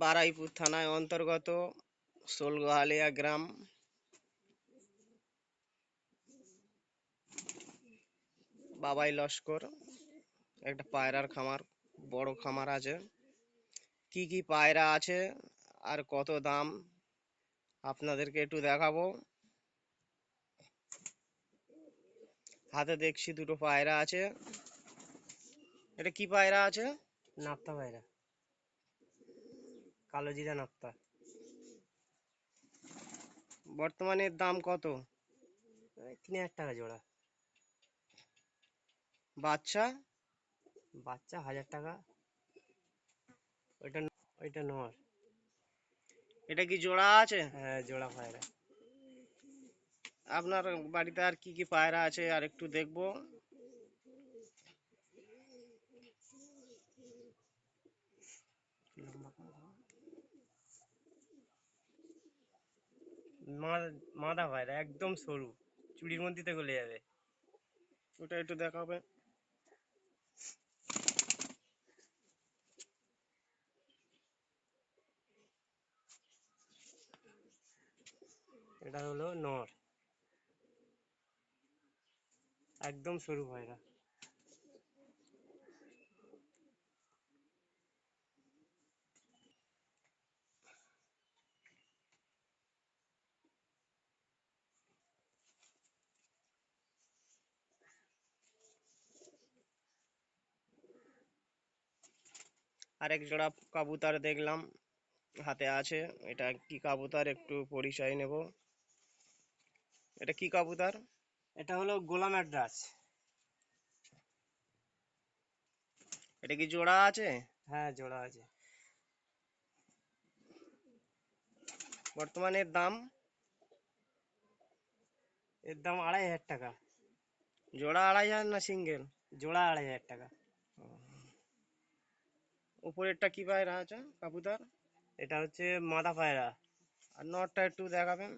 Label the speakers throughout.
Speaker 1: বারাইপুর থানায় অন্তর্গত সোলগোহালিয়া গ্রাম। বাবাই লস্কর, একটা পায়রার খামার, বড় খামার আছে। কি কি পায়রা আছে আর কত দাম, আপনাদেরকে একটু দেখাবো। হাতে দেখছি দুটো পায়রা আছে। এটা কি পায়রা আছে?
Speaker 2: নাপ্তা ভাইরা কালো জিরা নাপ্তা।
Speaker 1: বর্তমানে দাম কত?
Speaker 2: তিন হাজার টাকা জোড়া।
Speaker 1: বাচ্চা?
Speaker 2: বাচ্চা হাজার টাকা। ওইটা ওইটা নর
Speaker 1: এটা কি জোড়া আছে?
Speaker 2: হ্যাঁ জোড়া পায়রা।
Speaker 1: আপনার বাড়িতে আর কি কি পায়রা আছে? আর একটু দেখব।
Speaker 2: মাদা পায়রা একদম সরু। চুড়ির মধ্যে গলে যাবে।
Speaker 1: ওটা একটু দেখাবে।
Speaker 2: এটা হলো নর। একদম সরু পায়রা
Speaker 1: আরেক জোড়া কাবুতর দেখলাম হাতে আছে। এটা কি কাবুতর একটু পরিচয় নেব। এটা কি কাবুতর?
Speaker 2: এটা হলো গোলাম অ্যাড্রাস।
Speaker 1: এটা কি জোড়া আছে?
Speaker 2: হ্যাঁ জোড়া আছে।
Speaker 1: বর্তমানে এর দাম?
Speaker 2: এর দাম আড়াই হাজার টাকা।
Speaker 1: জোড়া আড়াই হাজার না সিঙ্গেল?
Speaker 2: জোড়া আড়াই হাজার টাকা।
Speaker 1: উপরেরটা কি পায়রা আছে? কাবুতর
Speaker 2: এটা হচ্ছে মাদা পায়রা।
Speaker 1: আর নটটা একটু দেখাবেন।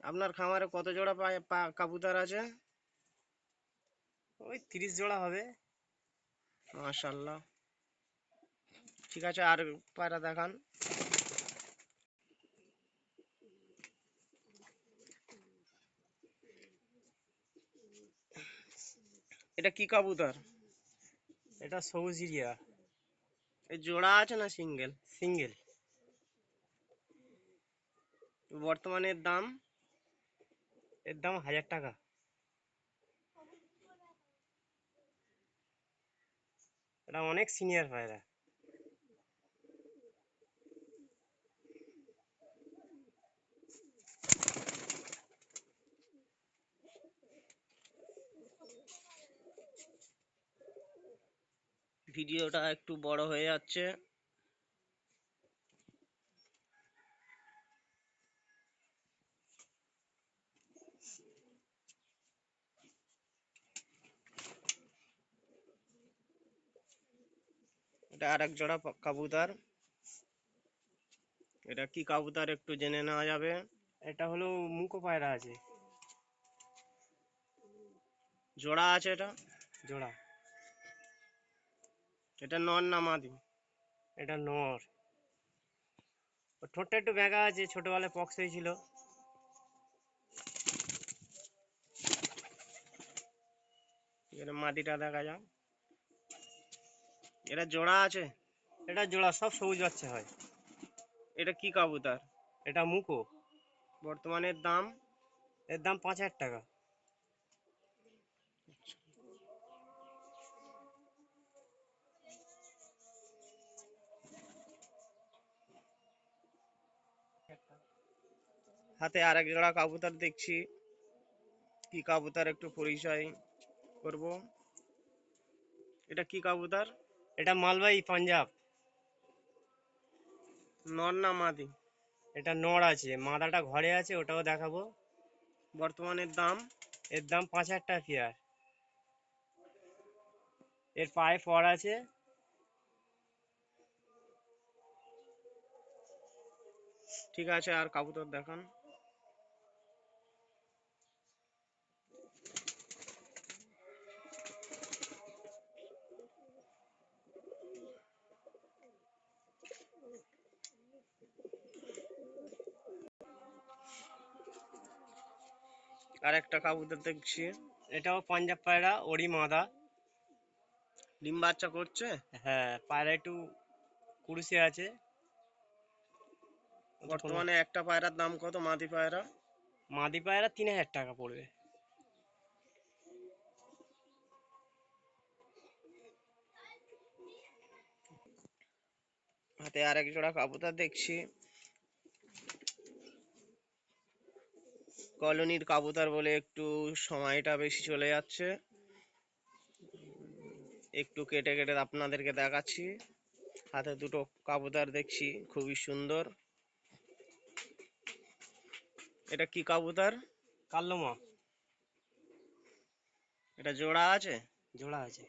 Speaker 1: আপনার খামারে কত জোড়া কাবুতর আছে?
Speaker 2: ওই তিরিশ জোড়া হবে।
Speaker 1: মাশাল্লাহ ঠিক আছে আর পায়রা দেখান। এটা কি কবুতর?
Speaker 2: এটা সবুজ ইরিয়া।
Speaker 1: এই জোড়া আছে না সিঙ্গেল?
Speaker 2: সিঙ্গেল।
Speaker 1: বর্তমানে এর দাম?
Speaker 2: এর দাম হাজার টাকা। এটা অনেক সিনিয়র পায়রা।
Speaker 1: ভিডিওটা একটু বড় হয়ে যাচ্ছে। এটা আরেক জোড়া পা- কাবুতর। এটা কি কাবুতর একটু জেনে নেওয়া যাবে।
Speaker 2: এটা হলো মুখো পায়রা আছে।
Speaker 1: জোড়া আছে এটা?
Speaker 2: জোড়া।
Speaker 1: এটা নর না মাদি?
Speaker 2: এটা নর। ঠোঁটটা একটু ব্যাঁকা আছে ছোটবেলায় পক্স হয়েছিল।
Speaker 1: মাদিটা দেখা যাক। এটা জোড়া আছে?
Speaker 2: এটা জোড়া সব সবুজ বাচ্চা হয়।
Speaker 1: এটা কি কাবুতর?
Speaker 2: এটা মুখো
Speaker 1: বর্তমানের দাম?
Speaker 2: এর দাম পাঁচ হাজার টাকা।
Speaker 1: হাতে আরেক জোড়া কাবুতর দেখছি। কি কাবুতর একটু পরিচয় করব। এটা কি কাবুতর?
Speaker 2: এটা মালবাই পাঞ্জাব।
Speaker 1: নর না মাদি?
Speaker 2: এটা নড় আছে। মাদাটা ঘরে আছে, ওটাও দেখাবো।
Speaker 1: বর্তমানের দাম?
Speaker 2: এর দাম পাঁচ হাজার টাকা এর পায়ে পর আছে।
Speaker 1: ঠিক আছে, আর কাবুতর দেখান আর একটা কাবুতর দেখছি।
Speaker 2: এটাও পাঞ্জাব পায়রা ওড়ি মাদা।
Speaker 1: ডিম বাচ্চা করছে?
Speaker 2: হ্যাঁ পায়রা একটু কুরুসে আছে।
Speaker 1: বর্তমানে একটা পায়রার দাম কত? মাদি পায়রা?
Speaker 2: মাদি পায়রা তিন হাজার টাকা পড়বে।
Speaker 1: হাতে আরেক জোড়া কাবুতর দেখছি। কলোনির কাবুতর বলে একটু সময়টা বেশি চলে যাচ্ছে। একটু কেটে কেটে আপনাদেরকে দেখাচ্ছি। হাতে দুটো কাবুতর দেখছি খুবই সুন্দর। এটা কি কাবুতর?
Speaker 2: কাল্লমা
Speaker 1: এটা জোড়া আছে?
Speaker 2: জোড়া আছে।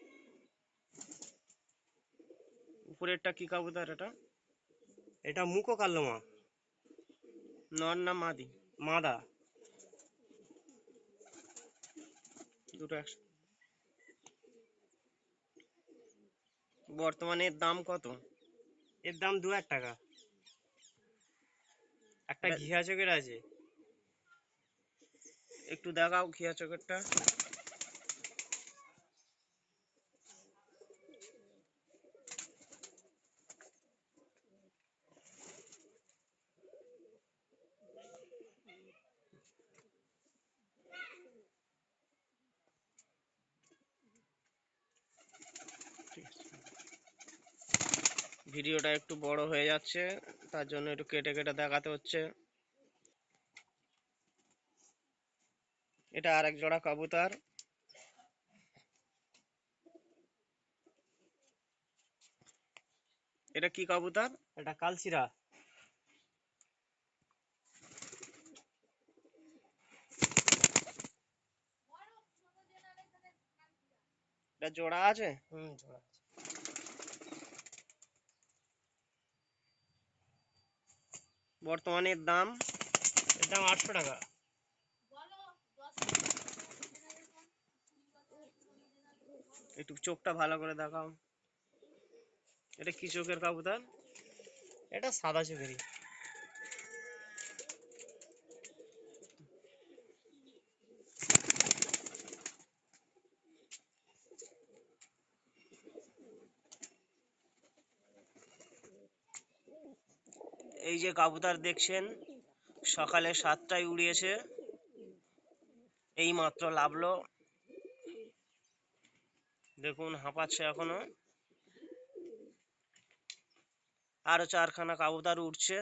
Speaker 1: উপরেরটা কি কাবুতর এটা?
Speaker 2: এটা মুখো কাল্লমা
Speaker 1: নর না মাদি?
Speaker 2: মাদা।
Speaker 1: দুটো বর্তমানে এর দাম কত?
Speaker 2: এর দাম দু হাজার টাকা। একটা ঘিয়া চোখের আছে।
Speaker 1: একটু দেখাও ঘিয়া চোখেরটা ভিডিওটা একটু বড় হয়ে যাচ্ছে তার জন্য একটু কেটে কেটে দেখাতে হচ্ছে। এটা আরেক জোড়া কবুতর। এটা কি কবুতর?
Speaker 2: এটা কালচিরা।
Speaker 1: এটা জোড়া আছে?
Speaker 2: হুম জোড়া।
Speaker 1: বর্তমানে এর দাম?
Speaker 2: এর দাম আটশো টাকা।
Speaker 1: একটু চোখটা ভালো করে দেখাও। এটা কি চোখের কাবুতর?
Speaker 2: এটা সাদা চোখেরই।
Speaker 1: এই যে কবুতর দেখছেন সকালে সাতটায় উড়িয়েছে। এই মাত্র লাভলো। দেখুন হাঁপাচ্ছে এখনও। আরও চারখানা কবুতর উঠছে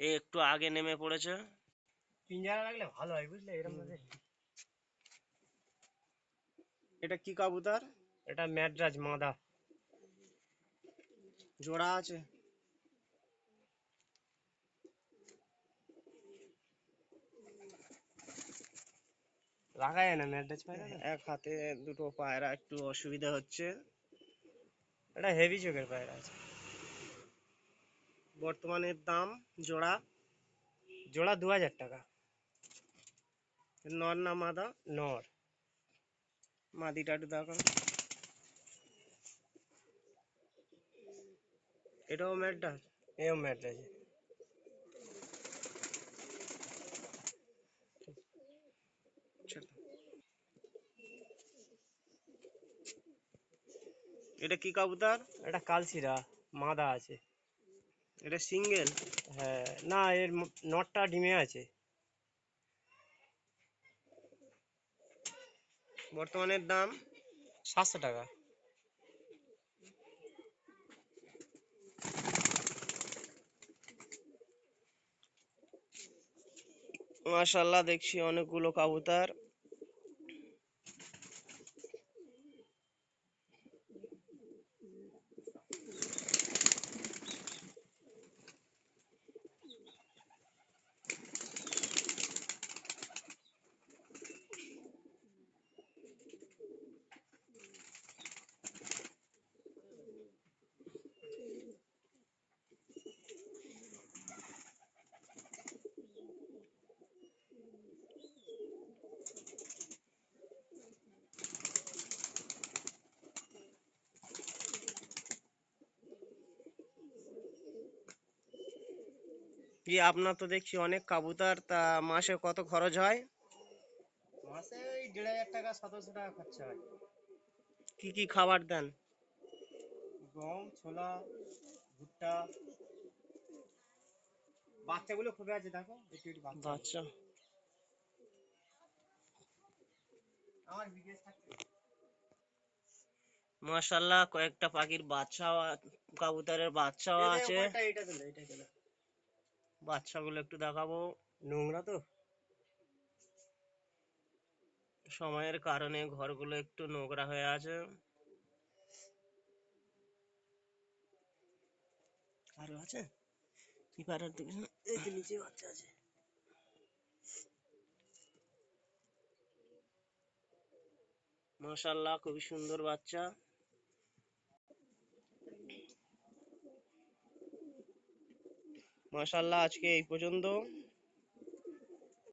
Speaker 1: এ একটু আগে নেমে পড়েছে।
Speaker 2: পিঞ্জারা লাগলে ভালো হয় বুঝলে? এরকম
Speaker 1: এটা কি কবুতর?
Speaker 2: এটা ম্যাড্রাজ মাদা।
Speaker 1: জোড়া আছে।
Speaker 2: যায় না ম্যাড্রাজ পায়রা
Speaker 1: এক হাতে দুটো পায়রা একটু অসুবিধা হচ্ছে।
Speaker 2: এটা হেভি চোখের পায়রা আছে।
Speaker 1: বর্তমানে দাম জোড়া?
Speaker 2: জোড়া দু হাজার টাকা।
Speaker 1: নর না মাদা?
Speaker 2: নর।
Speaker 1: মাদিটা একটু দেখো এটাও ম্যাডটা
Speaker 2: এও ম্যাড্রাজ
Speaker 1: এটা কি কবুতর?
Speaker 2: এটা কালচিরা মাদা আছে।
Speaker 1: এটা সিঙ্গেল?
Speaker 2: হ্যাঁ না এর নটটা ডিমে আছে।
Speaker 1: বর্তমানের দাম?
Speaker 2: সাতশো টাকা।
Speaker 1: মাশাল্লাহ দেখছি অনেকগুলো কবুতর। কি আপনার তো দেখছি অনেক কবুতর তা মাসে কত খরচ হয়?
Speaker 2: মাসে দেড় হাজার টাকা সতেরোশো টাকা খরচা হয়।
Speaker 1: কি কি খাবার দেন?
Speaker 2: গম ছোলা ভুট্টা। বাচ্চাগুলো খুবই আছে দেখো একটু একটু বাচ্চা।
Speaker 1: বাচ্চা।
Speaker 2: আমার বিদেশ থাকতে
Speaker 1: মাশাল্লাহ কয়েকটা পাখির বাচ্চা কবুতরের বাচ্চাও আছে।
Speaker 2: এটা এটা এটা
Speaker 1: বাচ্চাগুলো একটু দেখাবো
Speaker 2: নোংরা তো।
Speaker 1: সময়ের কারণে ঘরগুলো একটু নোংরা হয়ে আছে। আরও আছে? কি পারার
Speaker 2: নিচে বাচ্চা আছে।
Speaker 1: মাশাল্লাহ খুবই সুন্দর বাচ্চা। মাশাল্লাহ আজকে এই পর্যন্ত।